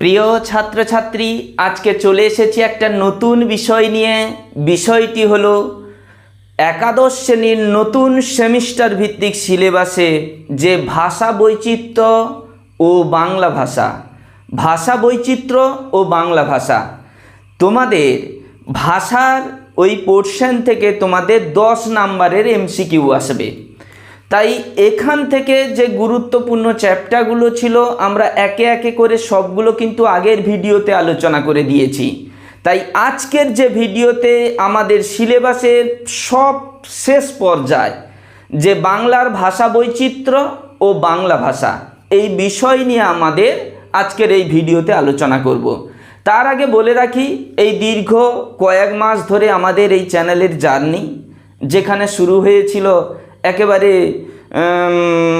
প্রিয় ছাত্রছাত্রী, আজকে চলে এসেছি একটা নতুন বিষয় নিয়ে। বিষয়টি হলো একাদশ শ্রেণির নতুন সেমিস্টার ভিত্তিক সিলেবাসে যে ভাষা বৈচিত্র্য ও বাংলা ভাষা। ভাষা বৈচিত্র্য ও বাংলা ভাষা। তোমাদের ভাষার ওই পোর্শন থেকে তোমাদের দশ নাম্বারের এমসিকিউ আসবে। তাই এখান থেকে যে গুরুত্বপূর্ণ চ্যাপ্টারগুলো ছিল, আমরা একে একে করে সবগুলো কিন্তু আগের ভিডিওতে আলোচনা করে দিয়েছি। তাই আজকের যে ভিডিওতে আমাদের সিলেবাসের সব শেষ পর্যায়, যে বাংলার ভাষা বৈচিত্র্য ও বাংলা ভাষা, এই বিষয় নিয়ে আমাদের আজকের এই ভিডিওতে আলোচনা করব। তার আগে বলে রাখি, এই দীর্ঘ কয়েক মাস ধরে আমাদের এই চ্যানেলের জার্নি, যেখানে শুরু হয়েছিল একেবারে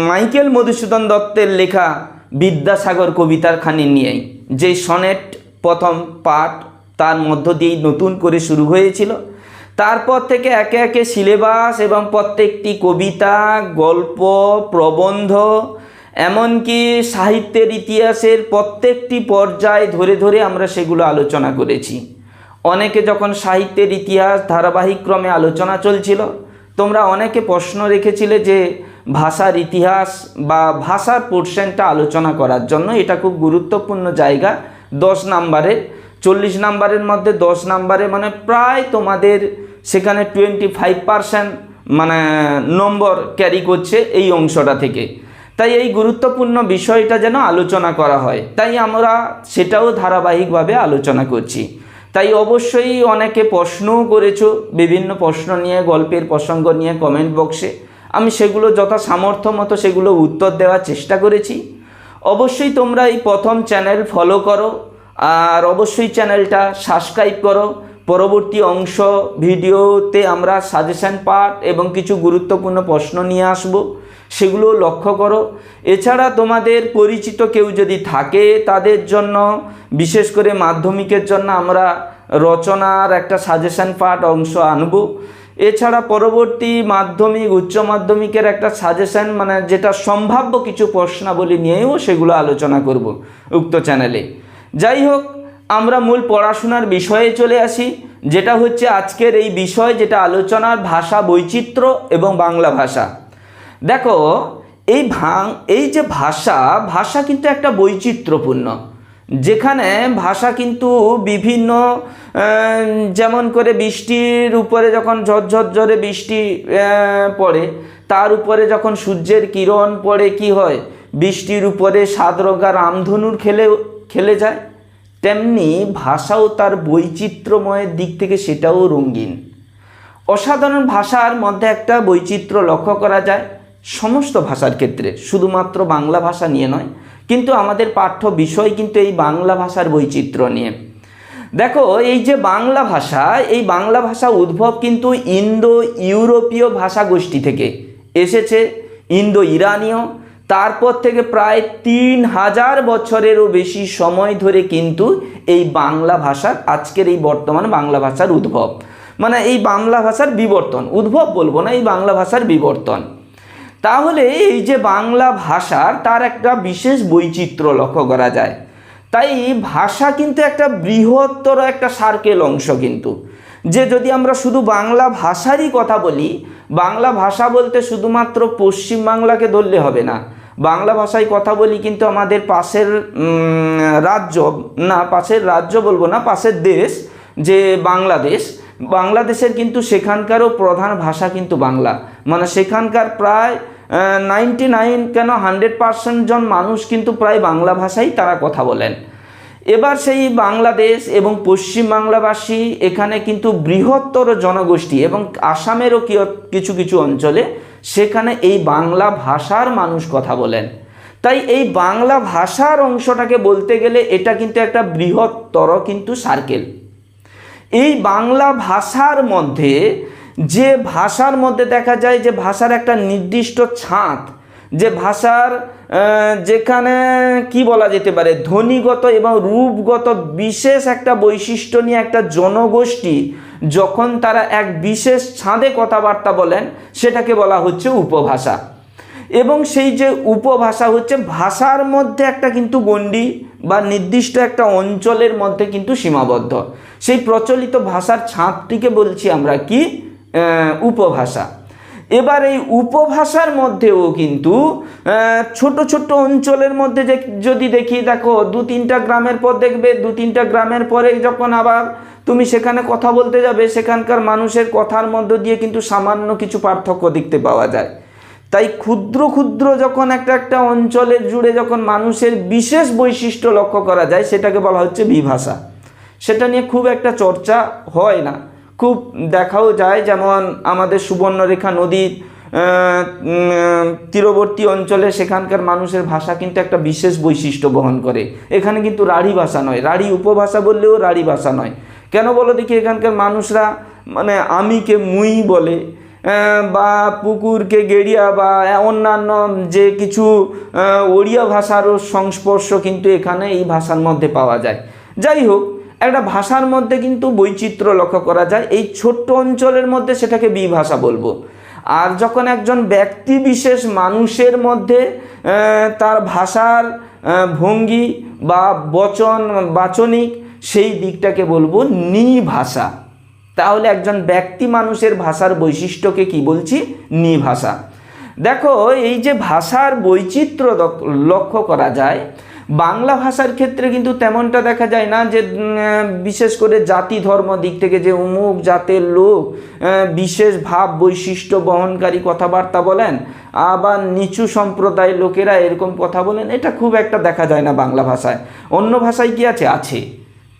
মাইকেল মধুসূদন দত্তের লেখা বিদ্যাসাগর কবিতার খানি নিয়েই। যে সনেট প্রথম পাঠ তার মধ্য দিয়েই নতুন করে শুরু হয়েছিল। তারপর থেকে একে একে সিলেবাস এবং প্রত্যেকটি কবিতা, গল্প, প্রবন্ধ, এমনকি সাহিত্যের ইতিহাসের প্রত্যেকটি পর্যায় ধরে ধরে আমরা সেগুলো আলোচনা করেছি। অনেকে যখন সাহিত্যের ইতিহাস ধারাবাহিক ক্রমে আলোচনা চলছিল তোমরা অনেকে প্রশ্ন রেখেছিলে যে ভাষার ইতিহাস বা ভাষার পোর্শনটা আলোচনা করার জন্য। এটা খুব গুরুত্বপূর্ণ জায়গা। দশ নাম্বারের, চল্লিশ নাম্বারের মধ্যে দশ নাম্বারে মানে প্রায় তোমাদের সেখানে টোয়েন্টি ফাইভ পারসেন্ট মানে নম্বর ক্যারি করছে এই অংশটা থেকে। তাই এই গুরুত্বপূর্ণ বিষয়টা যেন আলোচনা করা হয়। তাই আমরা সেটাও ধারাবাহিকভাবে আলোচনা করছি। তাই অবশ্যই অনেকে প্রশ্নও করেছ, বিভিন্ন প্রশ্ন নিয়ে, গল্পের প্রসঙ্গ নিয়ে কমেন্ট বক্সে আমি সেগুলো যথা সামর্থ্য মতো সেগুলো উত্তর দেওয়ার চেষ্টা করেছি। অবশ্যই তোমরা এই প্রথম চ্যানেল ফলো করো, আর অবশ্যই চ্যানেলটা সাবস্ক্রাইব করো। পরবর্তী অংশ ভিডিওতে আমরা সাজেশন পার্ট এবং কিছু গুরুত্বপূর্ণ প্রশ্ন নিয়ে আসব, সেগুলো লক্ষ্য করো। এছাড়া তোমাদের পরিচিত কেউ যদি থাকে, তাদের জন্য, বিশেষ করে মাধ্যমিকের জন্য আমরা রচনার একটা সাজেশন পার্ট অংশ আনব। এছাড়া পরবর্তী মাধ্যমিক, উচ্চ মাধ্যমিকের একটা সাজেশন মানে যেটা সম্ভাব্য কিছু প্রশ্নাবলী নিয়েও সেগুলো আলোচনা করব উক্ত চ্যানেলে যাই হোক, আমরা মূল পড়াশোনার বিষয়ে চলে আসি, যেটা হচ্ছে আজকের এই বিষয় যেটা আলোচনার ভাষা বৈচিত্র্য এবং বাংলা ভাষা। দেখো, এই ভাং এই যে ভাষা ভাষা কিন্তু একটা বৈচিত্র্যপূর্ণ। যেখানে ভাষা কিন্তু বিভিন্ন যেমন করে বৃষ্টির উপরে যখন ঝরঝর ঝরে বৃষ্টি পড়ে, তার উপরে যখন সূর্যের কিরণ পড়ে কি হয়? বৃষ্টির উপরে সাত রঙা রামধনুর খেলে খেলে যায়। তেমনি ভাষাও তার বৈচিত্র্যময়ের দিক থেকে সেটাও রঙিন। অসাধারণ ভাষার মধ্যে একটা বৈচিত্র্য লক্ষ্য করা যায়। সমস্ত ভাষার ক্ষেত্রে, শুধুমাত্র বাংলা ভাষা নিয়ে নয়, কিন্তু আমাদের পাঠ্য বিষয় কিন্তু এই বাংলা ভাষার বৈচিত্র্য নিয়ে। দেখো, এই যে বাংলা ভাষা, এই বাংলা ভাষা উদ্ভব কিন্তু ইন্দো ইউরোপীয় ভাষা গোষ্ঠী থেকে এসেছে, ইন্দো ইরানীয়। তারপর থেকে প্রায় তিন হাজার বছরেরও বেশি সময় ধরে কিন্তু এই বাংলা ভাষার, আজকের এই বর্তমান বাংলা ভাষার উদ্ভব। মানে এই বাংলা ভাষার বিবর্তন, উদ্ভব বলব না, এই বাংলা ভাষার বিবর্তন। তাহলে এই যে বাংলা ভাষার তার একটা বিশেষ বৈচিত্র্য লক্ষ্য করা যায়। তাই ভাষা কিন্তু একটা বৃহত্তর একটা সার্কেল অংশ কিন্তু। যে যদি আমরা শুধু বাংলা ভাষারই কথা বলি, বাংলা ভাষা বলতে শুধুমাত্র পশ্চিম বাংলাকে ধরলে হবে না। বাংলা ভাষায় কথা বলি কিন্তু আমাদের পাশের রাজ্য, না, পাশের রাজ্য বলব না, পাশের দেশ যে বাংলাদেশ, বাংলাদেশের কিন্তু সেখানকারও প্রধান ভাষা কিন্তু বাংলা। মানে সেখানকার প্রায় নাইনটি নাইন কেন হান্ড্রেড পার্সেন্ট জন মানুষ কিন্তু প্রায় বাংলা ভাষাই তারা কথা বলেন। এবার সেই বাংলাদেশ এবং পশ্চিম বাংলাভাষী এখানে কিন্তু বৃহত্তর জনগোষ্ঠী এবং আসামেরও কিছু কিছু অঞ্চলে সেখানে এই বাংলা ভাষার মানুষ কথা বলেন। তাই এই বাংলা ভাষার অংশটাকে বলতে গেলে এটা কিন্তু একটা বৃহত্তর কিন্তু সার্কেল এই বাংলা ভাষার মধ্যে যে ভাষার মধ্যে দেখা যায় যে ভাষার একটা নির্দিষ্ট ছাঁদ, যে ভাষার যেখানে কি বলা যেতে পারে, ধ্বনিগত এবং রূপগত বিশেষ একটা বৈশিষ্ট্য নিয়ে একটা জনগোষ্ঠী যখন তারা এক বিশেষ ছাঁদে কথাবার্তা বলেন, সেটাকে বলা হচ্ছে উপভাষা। এবং সেই যে উপভাষা হচ্ছে, ভাষার মধ্যে একটা কিন্তু গণ্ডি বা নির্দিষ্ট একটা অঞ্চলের মধ্যে কিন্তু সীমাবদ্ধ। সেই প্রচলিত ভাষার ছাঁদটিকে বলছি আমরা কি? উপভাষা। এবার এই উপভাষার মধ্যেও কিন্তু ছোট ছোট অঞ্চলের মধ্যে যে যদি দেখি, দেখো, দু তিনটা গ্রামের পর দেখবে, দু তিনটা গ্রামের পরে যখন আবার তুমি সেখানে কথা বলতে যাবে, সেখানকার মানুষের কথার মধ্য দিয়ে কিন্তু সামান্য কিছু পার্থক্য দেখতে পাওয়া যায়। তাই ক্ষুদ্র ক্ষুদ্র যখন একটা একটা অঞ্চলের জুড়ে যখন মানুষের বিশেষ বৈশিষ্ট্য লক্ষ্য করা যায়, সেটাকে বলা হচ্ছে বিভাষা। সেটা নিয়ে খুব একটা চর্চা হয় না। খুব দেখাও যায় যেমন আমাদের সুবর্ণরেখা নদীর তীরবর্তী অঞ্চলে সেখানকার মানুষের ভাষা কিন্তু একটা বিশেষ বৈশিষ্ট্য বহন করে। এখানে কিন্তু রাঢ়ী ভাষা নয়। রাঢ়ী উপভাষা বললেও রাঢ়ী ভাষা নয়। কেন বলো দেখি এখানকার মানুষরা মানে আমিকে মুই বলে বা পুকুরকে গেড়িয়া বা অন্যান্য যে কিছু ওড়িয়া ভাষারও সংস্পর্শ কিন্তু এখানে এই ভাষার মধ্যে পাওয়া যায়। যাই হোক একটা ভাষার মধ্যে কিন্তু বৈচিত্র্য লক্ষ্য করা যায়। এই ছোট্ট অঞ্চলের মধ্যে সেটাকে বি ভাষা বলব। আর যখন একজন ব্যক্তি বিশেষ মানুষের মধ্যে তার ভাষার ভঙ্গি বা বচন, বাচনিক, সেই দিকটাকে বলব নি ভাষা তাহলে একজন ব্যক্তি মানুষের ভাষার বৈশিষ্ট্যকে কি বলছি? নি ভাষা দেখো, এই যে ভাষার বৈচিত্র্য লক্ষ্য করা যায় বাংলা ভাষার ক্ষেত্রে কিন্তু তেমনটা দেখা যায় না যে বিশেষ করে জাতি ধর্ম দিক থেকে যে অমুক জাতের লোক বিশেষ ভাব বৈশিষ্ট্য বহনকারী কথাবার্তা বলেন, আবার নিচু সম্প্রদায়ের লোকেরা এরকম কথা বলেন, এটা খুব একটা দেখা যায় না বাংলা ভাষায়। অন্য ভাষায় কি আছে? আছে।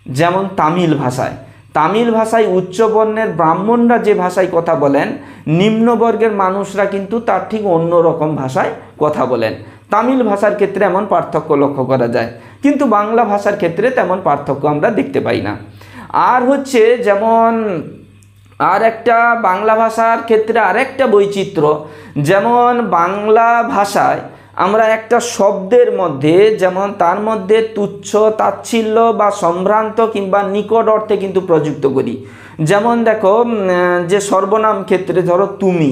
যেমন তামিল ভাষায়। তামিল ভাষায় উচ্চবর্ণের ব্রাহ্মণরা যে ভাষায় কথা বলেন, নিম্নবর্গের মানুষরা কিন্তু তার ঠিক অন্য রকম ভাষায় কথা বলেন। তামিল ভাষার ক্ষেত্রে এমন পার্থক্য লক্ষ্য করা যায়, কিন্তু বাংলা ভাষার ক্ষেত্রে তেমন পার্থক্য আমরা দেখতে পাই না। আর হচ্ছে যেমন, আর একটা বাংলা ভাষার ক্ষেত্রে আরেকটা বৈচিত্র্য, যেমন বাংলা ভাষায় আমরা একটা শব্দের মধ্যে, যেমন তার মধ্যে তুচ্ছ, তাচ্ছিল্য বা সম্ভ্রান্ত কিংবা নিকট অর্থে কিন্তু প্রযুক্ত করি। যেমন দেখো যে সর্বনাম ক্ষেত্রে ধরো তুমি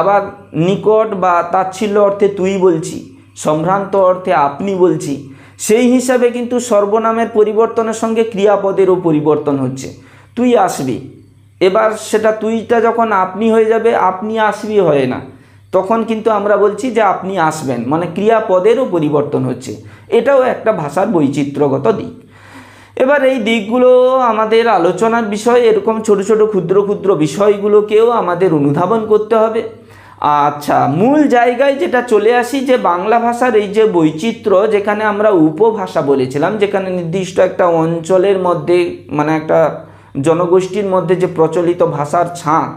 আবার নিকট বা তাচ্ছিল্য অর্থে তুই বলছি, সম্ভ্রান্ত অর্থে আপনি বলছি, সেই হিসাবে কিন্তু সর্বনামের পরিবর্তনের সঙ্গে ক্রিয়াপদেরও পরিবর্তন হচ্ছে। তুই আসবি। এবার সেটা তুইটা যখন আপনি হয়ে যাবে, আপনি আসবি হয় না। তখন কিন্তু আমরা বলছি যে আপনি আসবেন মানে ক্রিয়াপদেরও পরিবর্তন হচ্ছে। এটাও একটা ভাষার বৈচিত্র্যগত দিক। এবার এই দিকগুলো আমাদের আলোচনার বিষয়, এরকম ছোট ছোট ক্ষুদ্র ক্ষুদ্র বিষয়গুলোকেও আমাদের অনুধাবন করতে হবে। আচ্ছা মূল জায়গায় যেটা চলে আসি যে বাংলা ভাষার এই যে বৈচিত্র্য যেখানে আমরা উপভাষা বলেছিলাম, যেখানে নির্দিষ্ট একটা অঞ্চলের মধ্যে মানে একটা জনগোষ্ঠীর মধ্যে যে প্রচলিত ভাষার ছাঁক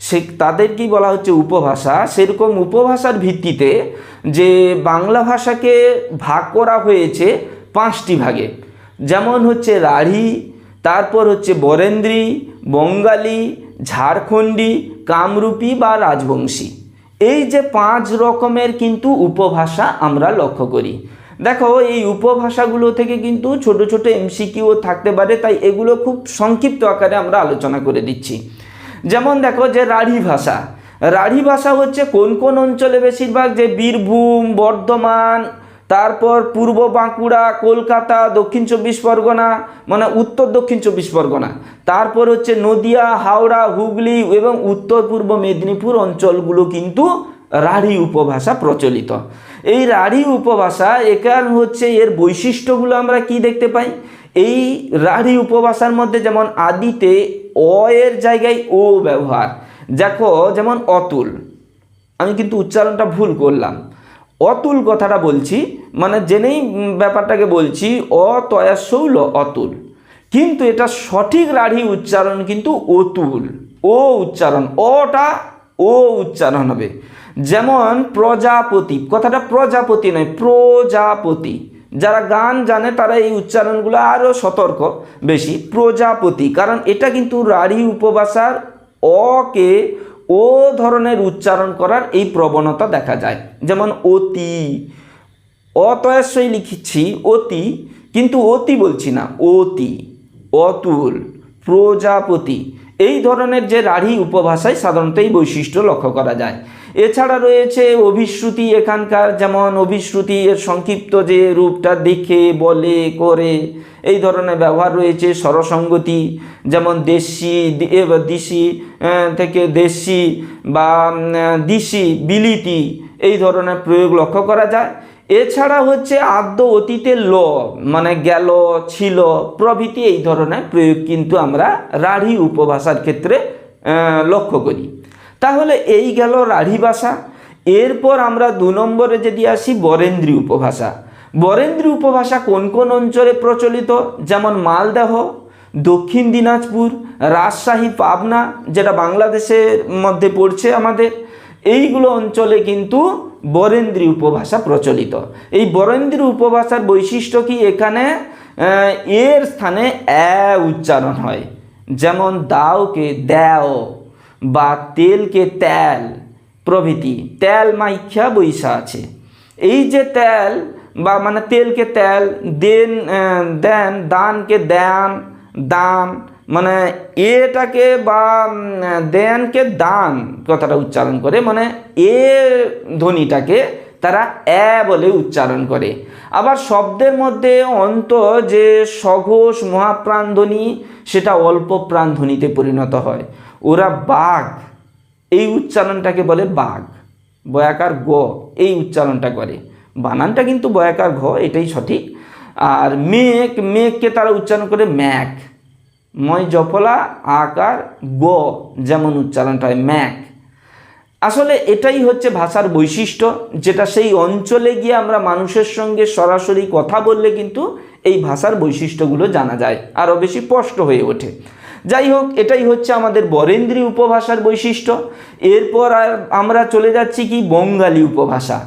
সে তাদেরকেই বলা হচ্ছে উপভাষা? সেরকম উপভাষার ভিত্তিতে যে বাংলা ভাষাকে ভাগ করা হয়েছে পাঁচটি ভাগে। যেমন হচ্ছে রাঢ়ী, তারপর হচ্ছে বরেন্দ্রী, বঙ্গালী, ঝাড়খণ্ডী, কামরূপী বা রাজবংশী। এই যে পাঁচ রকমের কিন্তু উপভাষা আমরা লক্ষ্য করি। দেখো, এই উপভাষাগুলো থেকে কিন্তু ছোট ছোট এমসিকিউ থাকতে পারে, তাই এগুলো খুব সংক্ষিপ্ত আকারে আমরা আলোচনা করে দিচ্ছি। যেমন দেখো যে রাঢ়ী ভাষা। রাঢ়ী ভাষা হচ্ছে কোন কোন অঞ্চলে বেশিরভাগ যে বীরভূম, বর্ধমান তারপর পূর্ব বাঁকুড়া, কলকাতা, দক্ষিণ চব্বিশ পরগনা মানে উত্তর দক্ষিণ চব্বিশ পরগনা। তারপর হচ্ছে নদিয়া, হাওড়া, হুগলি এবং উত্তর পূর্ব মেদিনীপুর অঞ্চলগুলো কিন্তু রাঢ়ী উপভাষা প্রচলিত। এই রাঢ়ী উপভাষা এখান হচ্ছে এর বৈশিষ্ট্যগুলো আমরা কি দেখতে পাই? এই রাঢ়ী উপভাষার মধ্যে যেমন আদিতে অ এর জায়গায় ও ব্যবহার। দেখো, যেমন অতুল। আমি কিন্তু উচ্চারণটা ভুল করলাম। অতুল কথাটা বলছি মানে জেনেই ব্যাপারটাকে বলছি অতয়াশৌল অতুল। কিন্তু এটা সঠিক রাঢ়ী উচ্চারণ কিন্তু অতুল। ও উচ্চারণ, অটা ও উচ্চারণ হবে। যেমন প্রজাপতি, কথাটা প্রজাপতি নয়, প্রজাপতি। যারা গান জানে তারা এই উচ্চারণগুলো আরও সতর্ক বেশি, প্রজাপতি। কারণ এটা কিন্তু রাঢ়ী উপভাষার অকে ও ধরনের উচ্চারণ করার এই প্রবণতা দেখা যায়। যেমন অতি অতয়াশ্রয় লিখেছি অতি, কিন্তু অতি বলছি না, অতি, অতুল, প্রজাপতি। এই ধরনের যে রাঢ়ী উপভাষায় সাধারণত এই বৈশিষ্ট্য লক্ষ্য করা যায়। এছাড়া রয়েছে অভিশ্রুতি এখানকার, যেমন অভিশ্রুতি এর সংক্ষিপ্ত যে রূপটা দেখে, বলে, করে, এই ধরনের ব্যবহার রয়েছে। স্বরসঙ্গতি, যেমন দেশি দিশি থেকে দেশি বা দিশি, বিলিতি, এই ধরনের প্রয়োগ লক্ষ্য করা যায়। এছাড়া হচ্ছে আদ্য অতীতের ল মানে গেল, ছিল, প্রভৃতি এই ধরনের প্রয়োগ কিন্তু আমরা রাঢ়ী উপভাষার ক্ষেত্রে লক্ষ্য করি। তাহলে এই গেল রাঢ়ী ভাষা। এরপর আমরা দু নম্বরে যদি আসি, বরেন্দ্রী উপভাষা। বরেন্দ্রী উপভাষা কোন কোন অঞ্চলে প্রচলিত? যেমন মালদহ, দক্ষিণ দিনাজপুর, রাজশাহী, পাবনা, যেটা বাংলাদেশের মধ্যে পড়ছে আমাদের। এইগুলো অঞ্চলে কিন্তু বরেন্দ্রী উপভাষা প্রচলিত। এই বরেন্দ্রী উপভাষার বৈশিষ্ট্য কি? এখানে এর স্থানে, এ উচ্চারণ হয়। যেমন দাওকে দেও। বা তেলকে তেল, প্রভৃতি। তেল মাইখ্যা বৈশা আছে। এই যে তেল বা মানে তেলকে তেল, দেন দেন, দানকে দেন, দান মানে এটাকে বা দেনকে দান কথাটা উচ্চারণ করে মানে এ ধ্বনিটাকে তারা এ বলে উচ্চারণ করে। আবার শব্দের মধ্যে অন্ত যে সঘোষ মহাপ্রাণ ধ্বনি, সেটা অল্প প্রাণ ধ্বনিতে পরিণত হয়। ওরা বাঘ। এই উচ্চারণটাকে বলে বাঘ। বয়াকার গ এই উচ্চারণটা করে। বানানটা কিন্তু বয়াকার ঘ, এটাই সঠিক। আর মেঘ, মেঘকে তারা উচ্চারণ করে ম্যাক ময়, জফলা, আকার, গ যেমন উচ্চারণটা হয় ম্যাক আসলে এটাই হচ্ছে ভাষার বৈশিষ্ট্য, যেটা সেই অঞ্চলে গিয়ে আমরা মানুষের সঙ্গে সরাসরি কথা বললে কিন্তু এই ভাষার বৈশিষ্ট্যগুলো জানা যায়। আরও বেশি স্পষ্ট হয়ে ওঠে। যাই হোক এটাই হচ্ছে আমাদের বরেন্দ্রী উপভাষার বৈশিষ্ট্য। এরপর আমরা চলে যাচ্ছি কি বঙ্গালী উপভাষা।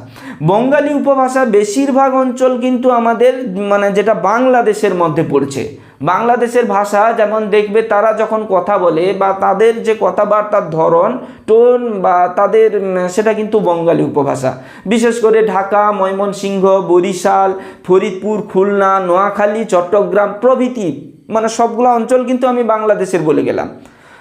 বঙ্গালী উপভাষা বেশিরভাগ অঞ্চল কিন্তু আমাদের মানে যেটা বাংলাদেশের মধ্যে পড়ছে। বাংলাদেশের ভাষা যেমন দেখবে, তারা যখন কথা বলে বা তাদের যে কথাবার্তার ধরন, টোন বা তাদের সেটা কিন্তু বঙ্গালী উপভাষা। বিশেষ করে ঢাকা, ময়মনসিংহ, বরিশাল, ফরিদপুর, খুলনা, নোয়াখালী, চট্টগ্রাম প্রভৃতি মানে সবগুলো অঞ্চল কিন্তু আমি বাংলাদেশের বলে গেলাম।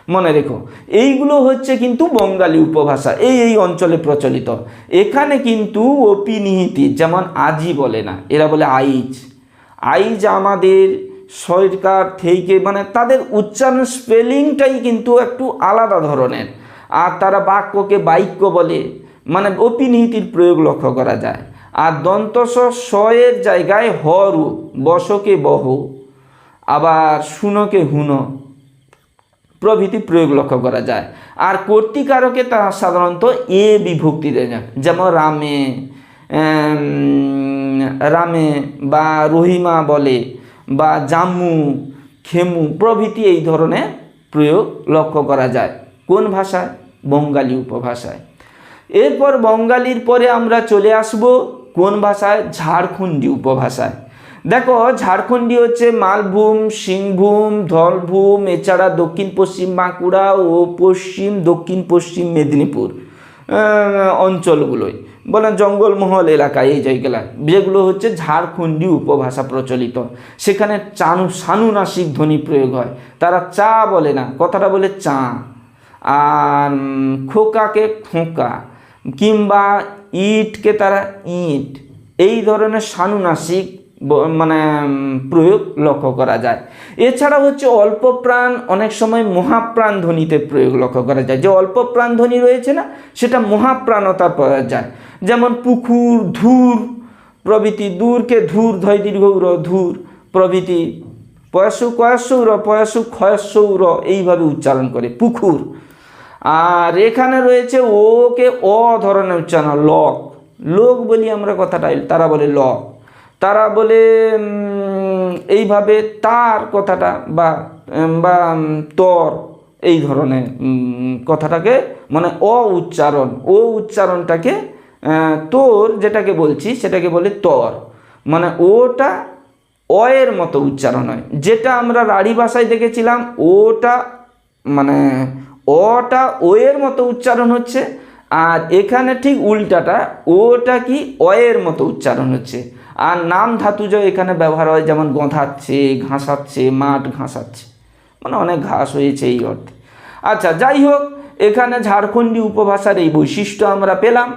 মনে রেখো, এইগুলো হচ্ছে কিন্তু বঙ্গালী উপভাষা, এই এই অঞ্চলে প্রচলিত। এখানে কিন্তু অপিনিহিতি, যেমন আজি বলে না, এরা বলে আইজ। আইজ আমাদের সরকার থেকে মানে তাদের উচ্চারণ স্পেলিংটাই কিন্তু একটু আলাদা ধরনের। আর তারা বাক্যকে বাক্য বলে মানে অপিনিহিতির প্রয়োগ লক্ষ্য করা যায়। আর দন্তস এর জায়গায় হরু, বসকে বহ। আবার শুনকে হুনো। প্রভৃতি প্রয়োগ লক্ষ্য করা যায়। আর কর্তিকারকে তারা সাধারণত এ বিভক্তিতে যায় যেমন রামে রামে বা রহিমা বলে, বা জাম্মু, খেমু, প্রভৃতি এই ধরনের প্রয়োগ লক্ষ্য করা যায়। কোন ভাষায়? বঙ্গালী উপভাষায়। এরপর বঙ্গালীর পরে আমরা চলে আসব কোন ভাষায়? ঝাড়খণ্ডী উপভাষায়। দেখো ঝাড়খণ্ডী হচ্ছে মালভূম সিংভূম ধলভূম এছাড়া দক্ষিণ পশ্চিম বাঁকুড়া ও পশ্চিম দক্ষিণ পশ্চিম মেদিনীপুর আহ, অঞ্চলগুলোই বলেন জঙ্গলমহল এলাকায় এই জায়গায় যেগুলো হচ্ছে ঝাড়খণ্ডী উপভাষা প্রচলিত। সেখানে চানু সানুনাসিক ধ্বনি প্রয়োগ হয়। তারা চা বলে না কথাটা বলে চা। আর খোকাকে খোকা কিংবা ইটকে তারা ইট। এই ধরনের সানুনাসিক মানে প্রয়োগ লক্ষ্য করা যায়। এছাড়া হচ্ছে অল্প প্রাণ, অনেক সময় মহাপ্রাণ ধ্বনিতে প্রয়োগ লক্ষ্য করা যায়। যে অল্প প্রাণ ধ্বনি রয়েছে না, সেটা মহাপ্রাণতা পাওয়া যায়। যেমন পুকুর, ধূর, প্রভৃতি দূরকে ধূর, ধয় দীর্ঘ ধূর, প্রভৃতি পয়সু কয়সৌর, পয়সু ক্ষয়সৌর, এইভাবে উচ্চারণ করে পুকুর। আর এখানে রয়েছে ওকে অ ধরনের উচ্চারণ, লক। লোক বলি আমরা কথাটা, তারা বলে লক। তারা বলে এইভাবে তার কথাটা বা বা তর এই ধরনের কথাটাকে মানে অ উচ্চারণ ও উচ্চারণটাকে তোর যেটাকে বলছি সেটাকে বলে তর। মানে ওটা অয়ের মতো উচ্চারণ হয়। যেটা আমরা রাঢ়ী ভাষায় দেখেছিলাম, ওটা মানে অটা ও এর মতো উচ্চারণ হচ্ছে, আর এখানে ঠিক উল্টাটা, ওটা কি অয়ের মতো উচ্চারণ হচ্ছে। আর নাম ধাতুজ এখানে ব্যবহার হয়, যেমন গঁধাচ্ছে, ঘাসাচ্ছে, মাঠ ঘাসাচ্ছে মানে অনেক ঘাস হয়েছে এই অর্থে। আচ্ছা যাই হোক, এখানে ঝাড়খণ্ডী উপভাষার এই বৈশিষ্ট্য আমরা পেলাম।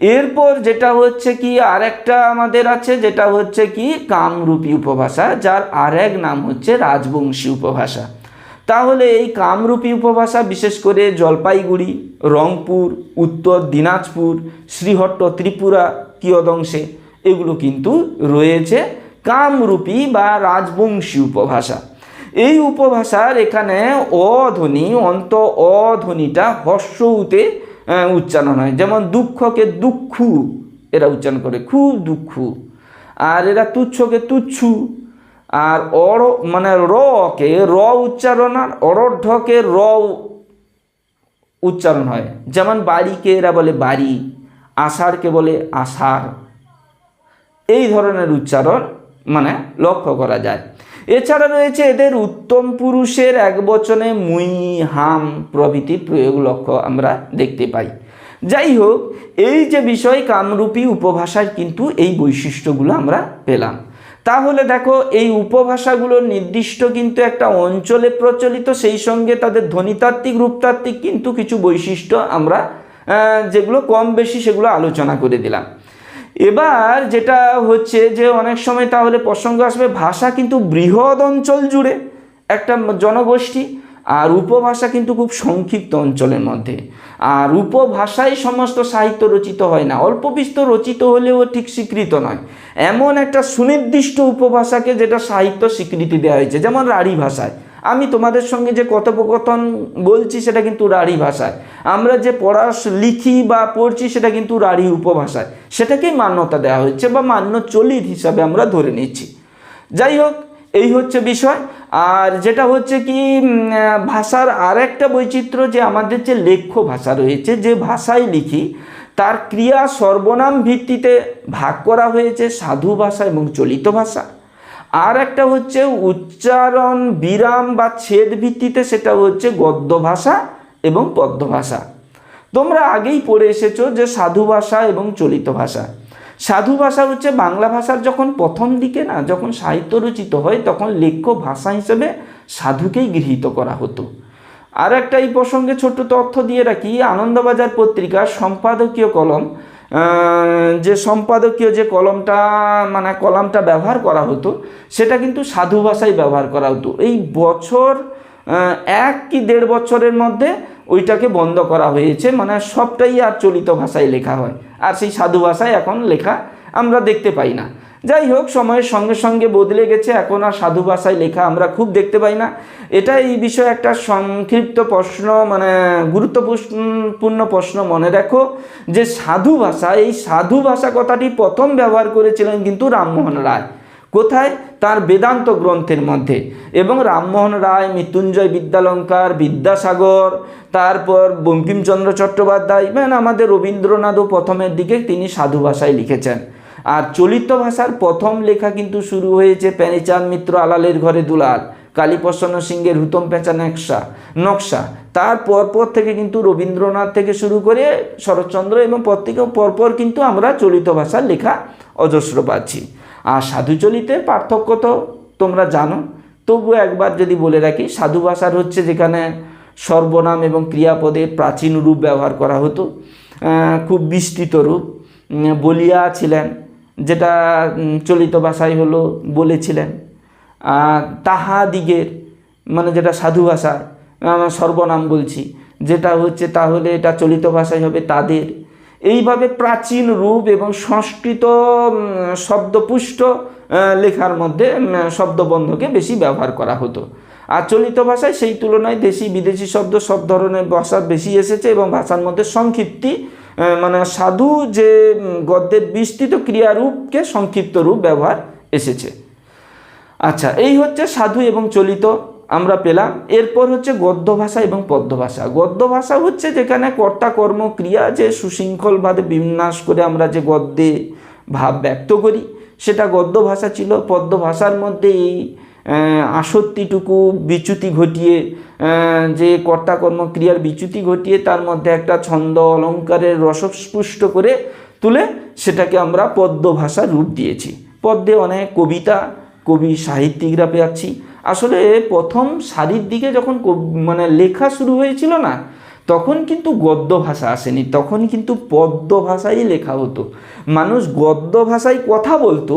এরপর যেটা হচ্ছে কি, আরেকটা আমাদের আছে, যেটা হচ্ছে কি, কামরূপী উপভাষা, যার আরেক নাম হচ্ছে রাজবংশী উপভাষা। তাহলে এই কামরূপী উপভাষা, বিশেষ করে জলপাইগুড়ি, রংপুর, উত্তর দিনাজপুর, শ্রীহট্ট, ত্রিপুরা, কিয়দংশে এগুলো কিন্তু রয়েছে কামরূপী বা রাজবংশী উপভাষা। এই উপভাষার এখানে অধ্বনি অন্ত অধ্বনিটা হর্ষউতে আহ, উচ্চারণ হয়। যেমন দুঃখকে দুঃখু এরা উচ্চারণ করে। খুব দুঃখ। আর এরা তুচ্ছকে তুচ্ছু। আর অর মানে রকে র উচ্চারণ আর অরঢকে র উচ্চারণ হয়। যেমন বাড়িকে এরা বলে বাড়ি আষাঢ়কে বলে আষাঢ়। এই ধরনের উচ্চারণ মানে লক্ষ্য করা যায়। এছাড়া রয়েছে এদের উত্তম পুরুষের এক বচনে মুই, হাম প্রভৃতি প্রয়োগ লক্ষ্য আমরা দেখতে পাই। যাই হোক, এই যে বিষয় কামরূপী উপভাষার কিন্তু এই বৈশিষ্ট্যগুলো আমরা পেলাম। তাহলে দেখো, এই উপভাষাগুলোর নির্দিষ্ট কিন্তু একটা অঞ্চলে প্রচলিত, সেই সঙ্গে তাদের ধ্বনিতাত্ত্বিক, রূপতাত্ত্বিক কিন্তু কিছু বৈশিষ্ট্য আমরা যেগুলো কম বেশি সেগুলো আলোচনা করে দিলাম। এবার যেটা হচ্ছে যে অনেক সময় তাহলে প্রসঙ্গ আসবে, ভাষা কিন্তু বৃহৎ অঞ্চল জুড়ে একটা জনগোষ্ঠী আর উপভাষা কিন্তু খুব সংক্ষিপ্ত অঞ্চলের মধ্যে। আর উপভাষায় সমস্ত সাহিত্য রচিত হয় না, অল্প বিস্তর রচিত হলেও ঠিক স্বীকৃত নয়। এমন একটা সুনির্দিষ্ট উপভাষাকে যেটা সাহিত্য স্বীকৃতি দেওয়া হয়েছে, যেমন রাঢ়ী ভাষায়। আমি তোমাদের সঙ্গে যে কথোপকথন বলছি সেটা কিন্তু রাঢ়ী ভাষায়। আমরা যে পড়া লিখি বা পড়ছি সেটা কিন্তু রাঢ়ী উপভাষায়। সেটাকেই মান্যতা দেওয়া হচ্ছে বা মান্য চলিত হিসাবে আমরা ধরে নিচ্ছি। যাই হোক, এই হচ্ছে বিষয়। আর যেটা হচ্ছে কি ভাষার আর একটা বৈচিত্র্য যে আমাদের যে লেখ্য ভাষা রয়েছে, যে ভাষায় লিখি, তার ক্রিয়া সর্বনাম ভিত্তিতে ভাগ করা হয়েছে সাধু ভাষা এবং চলিত ভাষা। আর একটা হচ্ছে উচ্চারণ, বিরাম বা ছেদ ভিত্তিতে সেটা হচ্ছে গদ্য ভাষা এবং পদ্য ভাষা। তোমরা আগেই পড়ে এসেছ যে সাধু ভাষা এবং চলিত ভাষা। সাধু ভাষা হচ্ছে বাংলা ভাষার যখন প্রথম দিকে না যখন সাহিত্য রচিত হয় তখন লেখ্য ভাষা হিসেবে সাধুকেই গৃহীত করা হতো। আর একটা এই প্রসঙ্গে ছোট্ট তথ্য দিয়ে রাখি, আনন্দবাজার পত্রিকার সম্পাদকীয় কলম যে সম্পাদকীয় যে কলমটা মানে কলামটা ব্যবহার করা হতো, সেটা কিন্তু সাধু ভাষায় ব্যবহার করা হতো। এই বছর এক কি দেড় বছরের মধ্যে ওইটাকে বন্ধ করা হয়েছে মানে সবটাই আর চলিত ভাষায় লেখা হয়। আর সেই সাধু ভাষায় এখন লেখা আমরা দেখতে পাই না। যাই হোক, সময়ের সঙ্গে সঙ্গে বদলে গেছে। এখন আর সাধু ভাষায় লেখা আমরা খুব দেখতে পাই না। এটা এই বিষয়ে একটা সংক্ষিপ্ত প্রশ্ন মানে গুরুত্বপূর্ণ প্রশ্ন মনে রাখো যে সাধু ভাষা, এই সাধু ভাষা কথাটি প্রথম ব্যবহার করেছিলেন কিন্তু রামমোহন রায়। কোথায়? তার বেদান্ত গ্রন্থের মধ্যে। এবং রামমোহন রায়, মৃত্যুঞ্জয় বিদ্যালঙ্কার, বিদ্যাসাগর, তারপর বঙ্কিমচন্দ্র চট্টোপাধ্যায় মানে আমাদের রবীন্দ্রনাথও প্রথমের দিকে তিনি সাধু ভাষায় লিখেছেন। আর চলিত ভাষার প্রথম লেখা কিন্তু শুরু হয়েছে প্যানিচাঁদ মিত্র আলালের ঘরে দুলাল, কালীপ্রসন্ন সিংহের হুতম পেঁচা নকশা নকশা। তার পরপর থেকে কিন্তু রবীন্দ্রনাথ থেকে শুরু করে শরৎচন্দ্র এবং প্রত্যেকে পরপর কিন্তু আমরা চলিত ভাষার লেখা অজস্র পাচ্ছি। আর সাধুচলিতের পার্থক্য তো তোমরা জানো তবুও একবার যদি বলে রাখি, সাধু ভাষার হচ্ছে যেখানে সর্বনাম এবং ক্রিয়াপদে প্রাচীন রূপ ব্যবহার করা হতো খুব বিস্তৃত রূপ। বলিয়া ছিলেন যেটা চলিত ভাষায় হলো বলেছিলেন। তাহাদিগের মানে যেটা সাধু ভাষায় সর্বনাম বলছি। যেটা হচ্ছে তাহলে এটা চলিত ভাষায় হবে তাদের। এইভাবে প্রাচীন রূপ এবং সংস্কৃত শব্দপুষ্ট লেখার মধ্যে শব্দবন্ধকে বেশি ব্যবহার করা হতো। আর চলিত ভাষায় সেই তুলনায় দেশি বিদেশি শব্দ সব ধরনের ভাষা বেশি এসেছে এবং ভাষার মধ্যে সংক্ষিপ্তি মানে সাধু যে গদ্যের বিস্তৃত ক্রিয়ারূপকে সংক্ষিপ্ত রূপ ব্যবহার এসেছে। আচ্ছা এই হচ্ছে সাধু এবং চলিত, আমরা পেলাম। এরপর হচ্ছে গদ্য ভাষা এবং পদ্য ভাষা। গদ্য ভাষা হচ্ছে যেখানে কর্তা, কর্ম, ক্রিয়া যে সুশৃঙ্খলভাবে বিন্যাস করে আমরা যে গদ্যে ভাব ব্যক্ত করি, সেটা গদ্য ভাষা ছিল। পদ্য ভাষার মধ্যে এই আসক্তিটুকু বিচ্যুতি ঘটিয়ে যে কর্তা কর্ম ক্রিয়ার বিচ্যুতি ঘটিয়ে তার মধ্যে একটা ছন্দ অলঙ্কারের রসস্পুষ্ট করে তুলে সেটাকে আমরা পদ্ম ভাষার রূপ দিয়েছি। পদ্মে অনেক কবিতা, কবি সাহিত্যিকরা পেয়েছি আসলে প্রথম সারির দিকে যখন মানে লেখা শুরু হয়েছিল না তখন কিন্তু গদ্য ভাষা আসেনি, তখন কিন্তু পদ্য ভাষাই লেখা হতো। মানুষ গদ্য ভাষায় কথা বলতো,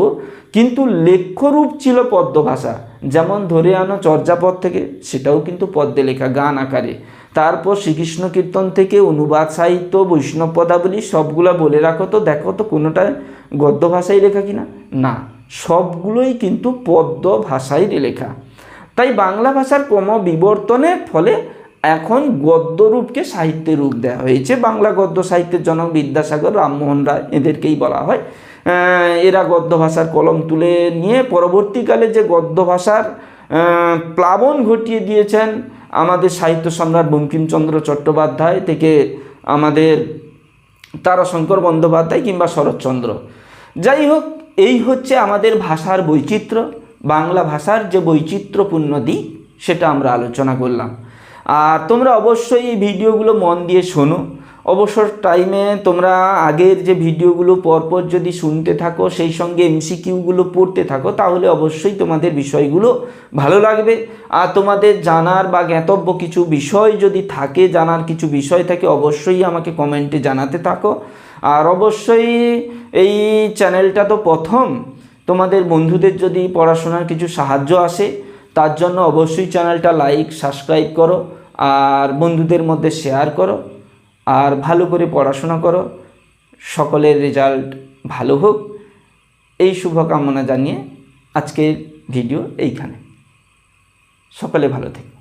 কিন্তু লেখ্যরূপ ছিল পদ্য ভাষা। যেমন ধরে আনো চর্যাপদ থেকে, সেটাও কিন্তু পদ্যে লেখা, গান আকারে। তারপর শ্রীকৃষ্ণ কীর্তন থেকে অনুবাদ, সাহিত্য, বৈষ্ণব পদাবলী, সবগুলো বলে রাখো তো, দেখো তো কোনোটা গদ্য ভাষায় লেখা কিনা? না, সবগুলোই কিন্তু পদ্য ভাষায় লেখা। তাই বাংলা ভাষার ক্রম বিবর্তনের ফলে এখন গদ্য রূপকে সাহিত্যের রূপ দেওয়া হয়েছে। বাংলা গদ্য সাহিত্যের জনক বিদ্যাসাগর, রামমোহন রায় এদেরকেই বলা হয়। এরা গদ্য ভাষার কলম তুলে নিয়ে পরবর্তীকালে যে গদ্য ভাষার প্লাবন ঘটিয়ে দিয়েছেন, আমাদের সাহিত্য সম্রাট বঙ্কিমচন্দ্র চট্টোপাধ্যায় থেকে আমাদের তারাশঙ্কর বন্দ্যোপাধ্যায় কিংবা শরৎচন্দ্র। যাই হোক, এই হচ্ছে আমাদের ভাষার বৈচিত্র্য। বাংলা ভাষার যে বৈচিত্র্যপূর্ণ দিক, সেটা আমরা আলোচনা করলাম। আর তোমরা অবশ্যই এই ভিডিওগুলো মন দিয়ে শোনো। অবসর টাইমে তোমরা আগের যে ভিডিওগুলো পরপর যদি শুনতে থাকো, সেই সঙ্গে এমসিকিউগুলো পড়তে থাকো, তাহলে অবশ্যই তোমাদের বিষয়গুলো ভালো লাগবে। আর তোমাদের জানার বা জ্ঞাতব্য কিছু বিষয় যদি থাকে, জানার কিছু বিষয় থাকে, অবশ্যই আমাকে কমেন্টে জানাতে থাকো। আর অবশ্যই এই চ্যানেলটা তো প্রথম। তোমাদের বন্ধুদের যদি পড়াশোনার কিছু সাহায্য আসে, তার জন্য অবশ্যই চ্যানেলটা লাইক সাবস্ক্রাইব করো। আর বন্ধুদের মধ্যে শেয়ার করো, আর ভালো করে পড়াশোনা করো, সকলের রেজাল্ট ভালো হোক। এই শুভকামনা জানিয়ে আজকের ভিডিও এইখানে। সকলে ভালো থেকে।